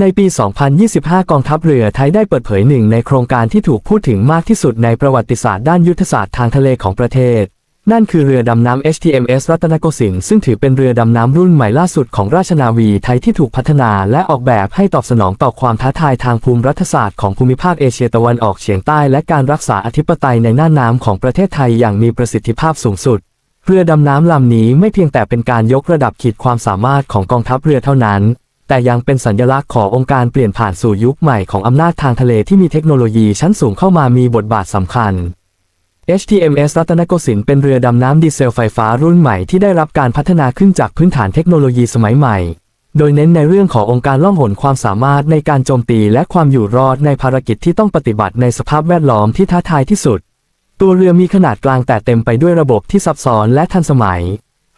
ในปี 2025 กองทัพเรือไทยได้เปิดเผยหนึ่งในโครงการที่ถูกพูดถึงมากที่สุดในประวัติศาสตร์ด้านยุทธศาสตร์ทางทะเลของประเทศ นั่นคือเรือดำน้ำ HTMS รัตนโกสินทร์ซึ่งถือเป็นเรือดำน้ำรุ่นใหม่ล่าสุดของราชนาวีไทยที่ถูกพัฒนาและออกแบบให้ตอบสนองต่อความท้าทายทางภูมิรัฐศาสตร์ของภูมิภาคเอเชียตะวันออกเฉียงใต้และการรักษาอธิปไตยในน่านน้ำของประเทศไทยอย่างมีประสิทธิภาพสูงสุด เรือดำน้ำลำนี้ไม่เพียงแต่เป็นการยกระดับขีดความสามารถของกองทัพเรือเท่านั้น แต่ยังเป็นสัญลักษณ์ขององค์การเปลี่ยนผ่านสู่ยุคใหม่ของอำนาจทางทะเลที่มีเทคโนโลยีชั้นสูงเข้ามามีบทบาทสำคัญ HTMS รัตนโกสินทร์เป็นเรือดำน้ำดีเซลไฟฟ้ารุ่นใหม่ที่ได้รับการพัฒนาขึ้นจากพื้นฐานเทคโนโลยีสมัยใหม่ โดยเน้นในเรื่องขององค์การล่องหนความสามารถในการโจมตีและความอยู่รอดในภารกิจที่ต้องปฏิบัติในสภาพแวดล้อมที่ท้าทายที่สุด ตัวเรือมีขนาดกลางแต่เต็มไปด้วยระบบที่ซับซ้อนและทันสมัย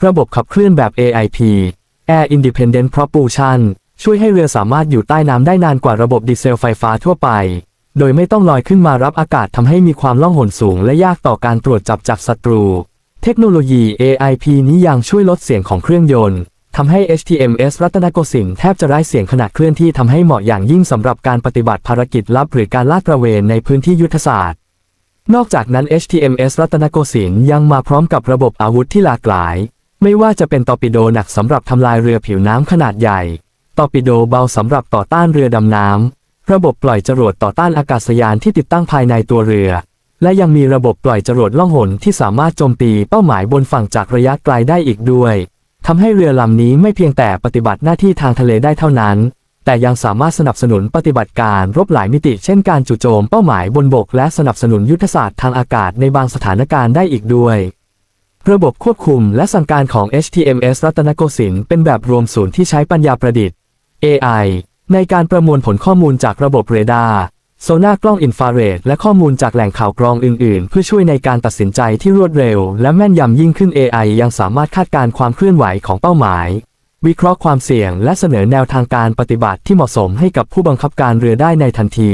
ระบบขับเคลื่อนแบบ AIP Air Independent Propulsion ช่วยให้เรือสามารถอยู่ใต้น้ำได้นานกว่าระบบดีเซลไฟฟ้าทั่วไป โดยไม่ต้องลอยขึ้นมารับอากาศทำให้มีความล่องหนสูงและยากต่อการตรวจจับจากศัตรู เทคโนโลยี AIP นี้ยังช่วยลดเสียงของเครื่องยนต์ทำให้ HTMS รัตนโกสินทร์แทบจะไร้เสียงขณะเคลื่อนที่ทำให้เหมาะอย่างยิ่งสำหรับการปฏิบัติภารกิจลับหรือการลาดตระเวนในพื้นที่ยุทธศาสตร์ นอกจากนั้น HTMS รัตนโกสินทร์ยังมาพร้อมกับระบบอาวุธที่หลากหลาย ไม่ว่าจะเป็นตอร์ปิโดหนักสำหรับทำลายเรือผิวน้ำขนาดใหญ่ ตอร์ปิโดเบาสำหรับต่อต้านเรือดำน้ำ ระบบปล่อยจรวดต่อต้านอากาศยานที่ติดตั้งภายในตัวเรือ และยังมีระบบปล่อยจรวดล่องหนที่สามารถโจมตีเป้าหมายบนฝั่งจากระยะไกลได้อีกด้วยทำให้เรือลำนี้ไม่เพียงแต่ปฏิบัติหน้าที่ทางทะเลได้เท่านั้น แต่ยังสามารถสนับสนุนปฏิบัติการรบหลายมิติ เช่นการจู่โจมเป้าหมายบนบก และสนับสนุนยุทธศาสตร์ทางอากาศในบางสถานการณ์ได้อีกด้วย ระบบควบคุมและสั่งการของ HTMS รัตนโกสินทร์เป็นแบบรวมศูนย์ที่ใช้ปัญญาประดิษฐ์ AI ในการประมวลผลข้อมูลจากระบบเรดาร์โซน่ากล้องอินฟราเรดและข้อมูลจากแหล่งข่าวกรองอื่น ๆ เพื่อช่วยในการตัดสินใจที่รวดเร็ว และแม่นยำยิ่งขึ้น AI ยังสามารถคาดการณ์ความเคลื่อนไหวของเป้าหมาย วิเคราะห์ความเสี่ยง และเสนอแนวทางการปฏิบัติที่เหมาะสมให้กับผู้บังคับการเรือได้ในทันที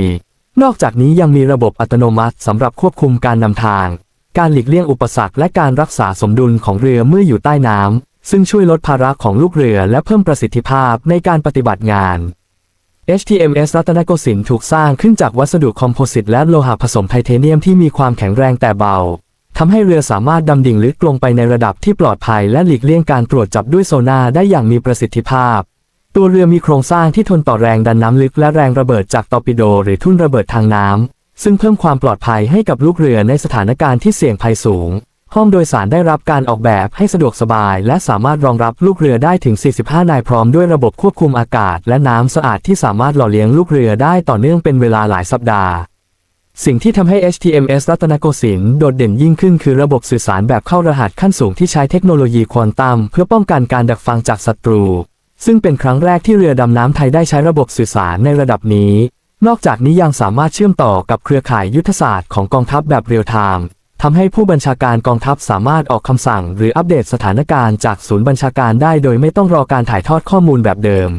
นอกจากนี้ยังมีระบบอัตโนมัติสำหรับควบคุมการนำทาง การหลีกเลี่ยงอุปสรรคและการรักษาสมดุลของเรือเมื่ออยู่ใต้น้ำ ซึ่งช่วยลดภาระของลูกเรือและเพิ่มประสิทธิภาพในการปฏิบัติงาน HTMS รัตนโกสินทร์ถูกสร้างขึ้นจากวัสดุคอมโพสิตและโลหะผสมไทเทเนียมที่มีความแข็งแรงแต่เบาทำให้เรือสามารถดำดิ่งลึกลงไปในระดับที่ปลอดภัยและหลีกเลี่ยงการตรวจจับด้วยโซนาได้อย่างมีประสิทธิภาพ ตัวเรือมีโครงสร้างที่ทนต่อแรงดันน้ำลึกและแรงระเบิดจากตอร์ปิโด หรือทุ่นระเบิดทางน้ำ ซึ่งเพิ่มความปลอดภัยให้กับลูกเรือในสถานการณ์ที่เสี่ยงภัยสูง ห้องโดยสารได้รับการออกแบบให้สะดวกสบาย และสามารถรองรับลูกเรือได้ถึง 45 นายพร้อมด้วยระบบควบคุมอากาศ และน้ำสะอาดที่สามารถหล่อเลี้ยงลูกเรือได้ต่อเนื่องเป็นเวลาหลายสัปดาห์ สิ่งที่ทำให้ HTMS รัตนโกสินทร์โดดเด่นยิ่งขึ้นคือระบบสื่อสารแบบเข้ารหัสขั้นสูงที่ใช้เทคโนโลยีควอนตัมเพื่อป้องกันการดักฟังจากศัตรูซึ่งเป็นครั้งแรกที่เรือดำน้ำไทยได้ใช้ระบบสื่อสารในระดับนี้ นอกจากนี้ยังสามารถเชื่อมต่อกับเครือข่ายยุทธศาสตร์ของกองทัพแบบเรียลไทม์ทำให้ผู้บัญชาการกองทัพสามารถออกคำสั่ง หรืออัปเดตสถานการณ์จากศูนย์บัญชาการได้โดยไม่ต้องรอการถ่ายทอดข้อมูลแบบเดิม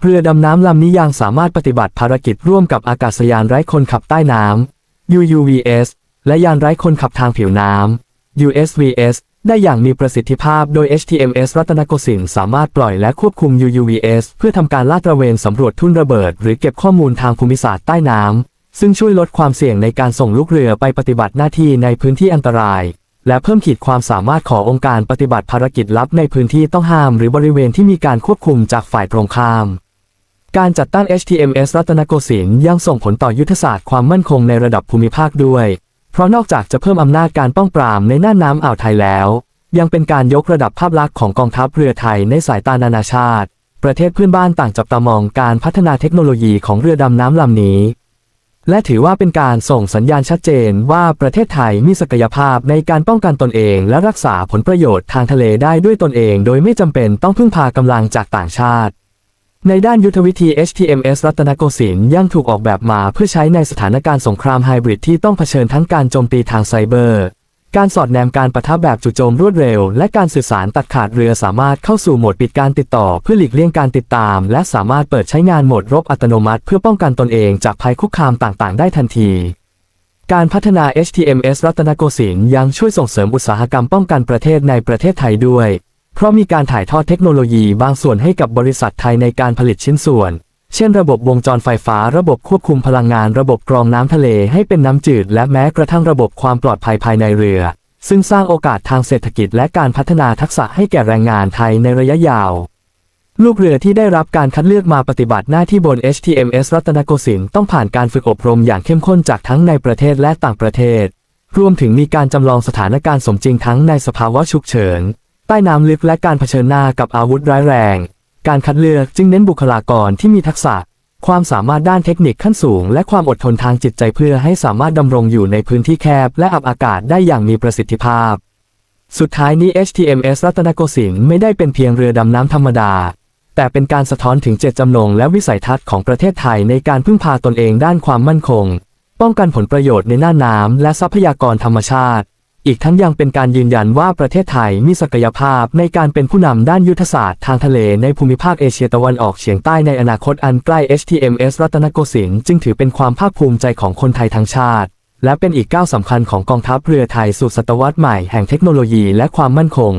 เรือดำน้ำลำนี้ยังสามารถปฏิบัติภารกิจร่วมกับอากาศยานไร้คนขับใต้น้ำ UUVS และยานไร้คนขับทางผิวน้ำ USVS ได้อย่างมีประสิทธิภาพโดย HTMS รัตนโกสินทร์สามารถปล่อยและควบคุม UUVS เพื่อทำการลาดตระเวนสำรวจทุ่นระเบิด หรือเก็บข้อมูลทางภูมิศาสตร์ใต้น้ำ ซึ่งช่วยลดความเสี่ยงในการส่งลูกเรือไปปฏิบัติหน้าที่ในพื้นที่อันตราย และเพิ่มขีดความสามารถขององค์การปฏิบัติภารกิจลับในพื้นที่ต้องห้าม หรือบริเวณที่มีการควบคุมจากฝ่ายตรงข้าม การจัดตั้ง HTMS รัตนโกสินทร์ยังส่งผลต่อยุทธศาสตร์ความมั่นคงในระดับภูมิภาคด้วย ราะนอกจากจะเพิ่มอำนาจการป้องปรามในน่านน้ำอ่าวไทยแล้ว ยังเป็นการยกระดับภาพลักษณ์ของกองทัพเรือไทยในสายตานานาชาติ ประเทศเพื่อนบ้านต่างจับตามองการพัฒนาเทคโนโลยีของเรือดำน้ำลำนี้ และถือว่าเป็นการส่งสัญญาณชัดเจนว่าประเทศไทยมีศักยภาพในการป้องกันตนเองและรักษาผลประโยชน์ทางทะเลได้ด้วยตนเอง โดยไม่จำเป็นต้องพึ่งพากำลังจากต่างชาติ ในด้านยุทธวิธี HTMS รัตนโกสินทร์ยังถูกออกแบบมาเพื่อใช้ในสถานการณ์สงครามไฮบริดที่ต้องเผชิญทั้งการโจมตีทางไซเบอร์ การสอดแนมการปะทะแบบจู่โจมรวดเร็ว และการสื่อสารตัดขาดเรือสามารถเข้าสู่โหมดปิดการติดต่อเพื่อหลีกเลี่ยงการติดตาม และสามารถเปิดใช้งานโหมดรบอัตโนมัติ เพื่อป้องกันตนเองจากภัยคุกคามต่างๆ ได้ทันทีการพัฒนา HTMS รัตนโกสินทร์ยังช่วยส่งเสริมอุตสาหกรรมป้องกันประเทศในประเทศไทยด้วย เพราะมีการถ่ายทอดเทคโนโลยีบางส่วนให้กับบริษัทไทยในการผลิตชิ้นส่วน เช่นระบบวงจรไฟฟ้า ระบบควบคุมพลังงาน ระบบกรองน้ำทะเลให้เป็นน้ำจืด และแม้กระทั่งระบบความปลอดภัยภายในเรือ ซึ่งสร้างโอกาสทางเศรษฐกิจและการพัฒนาทักษะให้แก่แรงงานไทยในระยะยาว ลูกเรือที่ได้รับการคัดเลือกมาปฏิบัติหน้าที่บน HTMS รัตนโกสินทร์ต้องผ่านการฝึกอบรมอย่างเข้มข้นจากทั้งในประเทศและต่างประเทศ รวมถึงมีการจำลองสถานการณ์สมจริงทั้งในสภาวะฉุกเฉิน ใต้น้ำลึกและการเผชิญหน้ากับอาวุธร้ายแรง การคัดเลือกจึงเน้นบุคลากรที่มีทักษะ ความสามารถด้านเทคนิคขั้นสูง และความอดทนทางจิตใจเพื่อให้สามารถดำรงอยู่ในพื้นที่แคบ และอับอากาศได้อย่างมีประสิทธิภาพ สุดท้ายนี้ HTMS รัตนโกสินทร์ไม่ได้เป็นเพียงเรือดำน้ำธรรมดา แต่เป็นการสะท้อนถึงเจตจำนงและวิสัยทัศน์ของประเทศไทยในการพึ่งพาตนเองด้านความมั่นคง ป้องกันผลประโยชน์ในหน้าน้ำและทรัพยากรธรรมชาติ อีกทั้งยังเป็นการยืนยันว่าประเทศไทยมีศักยภาพในการเป็นผู้นำด้านยุทธศาสตร์ทางทะเลในภูมิภาคเอเชียตะวันออกเฉียงใต้ในอนาคตอันใกล้ HTMS รัตนโกสินทร์จึงถือเป็นความภาคภูมิใจของคนไทยทั้งชาติ และเป็นอีกก้าวสำคัญของกองทัพเรือไทยสู่ศตวรรษใหม่แห่งเทคโนโลยีและความมั่นคง